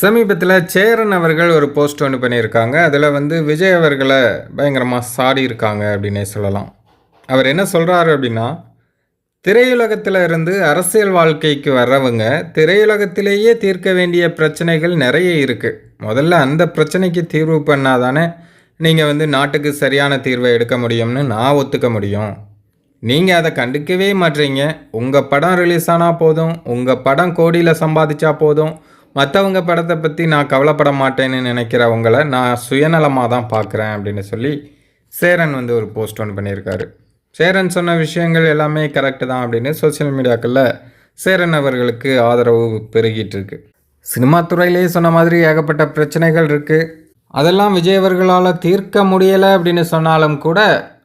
சமீபத்தில் சேரன் அவர்கள் ஒரு போஸ்ட் ஒன்று பண்ணியிருக்காங்க. அதில் வந்து விஜய் அவர்களை பயங்கரமாக சாடி இருக்காங்க அப்படின்னே சொல்லலாம். அவர் என்ன சொல்கிறாரு அப்படின்னா திரையுலகத்தில் இருந்து அரசியல் வாழ்க்கைக்கு வர்றவங்க திரையுலகத்திலேயே தீர்க்க வேண்டிய பிரச்சனைகள் நிறைய இருக்குது முதல்ல அந்த பிரச்சனைக்கு தீர்வு பண்ணாதானே நீங்கள் வந்து நாட்டுக்கு சரியான தீர்வை எடுக்க முடியும்னு நான் ஒத்துக்க முடியும். நீங்கள் அதை கண்டுக்கவே மாட்றீங்க. உங்கள் படம் ரிலீஸ் ஆனால் போதும். உங்கள் படம் கோடியில் சம்பாதிச்சா போதும். மற்றவங்க படத்தை பற்றி நான் கவலைப்பட மாட்டேன்னு நினைக்கிறவங்கள நான் சுயநலமாக தான் பார்க்குறேன் அப்படின்னு சொல்லி சேரன் வந்து ஒரு போஸ்ட் ஒன்று பண்ணியிருக்காரு. சேரன் சொன்ன விஷயங்கள் எல்லாமே கரெக்டு தான் அப்படின்னு சோஷியல் மீடியாக்களில் சேரன் அவர்களுக்கு ஆதரவு பெருகிட்டு இருக்கு. சினிமா துறையிலே சொன்ன மாதிரி ஏகப்பட்ட பிரச்சனைகள் இருக்குது அதெல்லாம் விஜய் அவர்களால் தீர்க்க முடியலை அப்படின்னு சொன்னாலும் கூட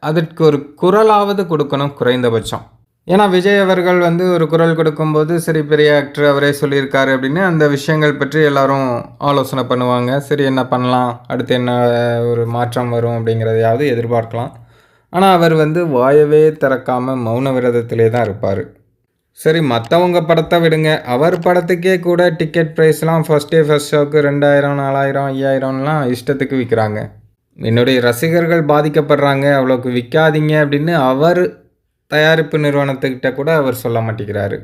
அதற்கு ஒரு குரலாவது கொடுக்கணும் குறைந்தபட்சம். ஏன்னா விஜய் அவர்கள் வந்து ஒரு குரல் கொடுக்கும்போது சரி பெரிய ஆக்டர் அவரே சொல்லியிருக்காரு அப்படின்னு அந்த விஷயங்கள் பற்றி எல்லாரும் ஆலோசனை பண்ணுவாங்க. சரி என்ன பண்ணலாம்? அடுத்து என்ன ஒரு மாற்றம் வரும்? அப்படிங்கிறதையாவது எதிர்பார்க்கலாம். ஆனால் அவர் வந்து வாயவே திறக்காமல் மௌன விரதத்திலே தான் இருப்பார். சரி மற்றவங்க படத்தை விடுங்க. அவர் படத்துக்கே கூட டிக்கெட் ப்ரைஸ்லாம் ஃபஸ்ட் டே ஃபஸ்ட் ஷோக்கு ரெண்டாயிரம் நாலாயிரம் ஐயாயிரம்லாம் இஷ்டத்துக்கு விற்கிறாங்க என்னுடைய ரசிகர்கள் பாதிக்கப்படுறாங்க. அவ்வளோக்கு விற்காதீங்க அப்படின்னு அவர் தயாரிப்பு நிறுவனத்துக்கிட்ட கூட அவர் சொல்ல மாட்டேங்கிறாரு.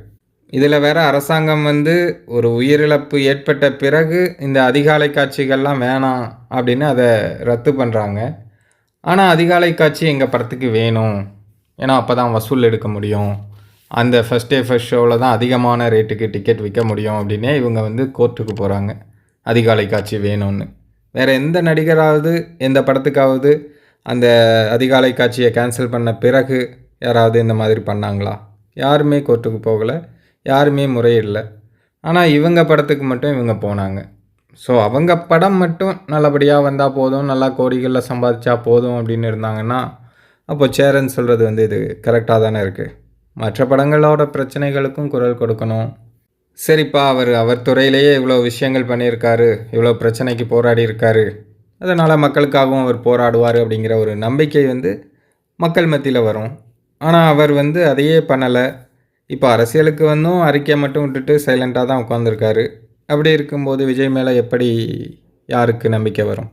இதில் வேற அரசாங்கம் வந்து ஒரு உயிரிழப்பு ஏற்பட்ட பிறகு இந்த அதிகாலை காட்சிகள்லாம் வேணாம் அப்படின்னு அதை ரத்து பண்ணுறாங்க. ஆனால் அதிகாலை காட்சி எங்கள் படத்துக்கு வேணும். ஏன்னா அப்போ தான் வசூல் எடுக்க முடியும். அந்த ஃபஸ்ட் டே ஃபஸ்ட் ஷோவில் தான் அதிகமான ரேட்டுக்கு டிக்கெட் விற்க முடியும் அப்படின்னே இவங்க வந்து கோர்ட்டுக்கு போகிறாங்க. அதிகாலை காட்சி வேணும்னு. வேறு எந்த நடிகராவது எந்த படத்துக்காவது அந்த அதிகாலை காட்சியை கேன்சல் பண்ண பிறகு யாராவது இந்த மாதிரி பண்ணாங்களா? யாருமே கோர்ட்டுக்கு போகலை. யாருமே முறையிடலை. ஆனால் இவங்க படத்துக்கு மட்டும் இவங்க போனாங்க. ஸோ அவங்க படம் மட்டும் நல்லபடியாக வந்தால் போதும் நல்லா கோடிகளில் சம்பாதிச்சா போதும் அப்படின்னு இருந்தாங்கன்னா அப்போ சேரன் சொல்கிறது வந்து இது கரெக்டாக தானே இருக்குது மற்ற படங்களோட பிரச்சனைகளுக்கும் குரல் கொடுக்கணும். சரிப்பா அவர் அவர் துறையிலேயே இவ்வளோ விஷயங்கள் பண்ணியிருக்காரு இவ்வளோ பிரச்சனைக்கு போராடி இருக்காரு அதனால் மக்களுக்காகவும் அவர் போராடுவார் அப்படிங்கிற ஒரு நம்பிக்கை வந்து மக்கள் மத்தியில் வரும். ஆனால் அவர் வந்து அதையே பண்ணலை. இப்போ அரசியலுக்கு வந்தும் அறிக்கை மட்டும் விட்டுட்டு சைலண்ட்டாக தான் உட்காந்துருக்காரு அப்படி இருக்கும்போது விஜய் மேலே எப்படி யாருக்கு நம்பிக்கை வரும்?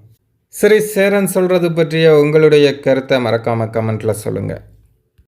சரி சேரன் சொல்கிறது பற்றிய உங்களுடைய கருத்தை மறக்காமல் கமெண்ட்டில் சொல்லுங்கள்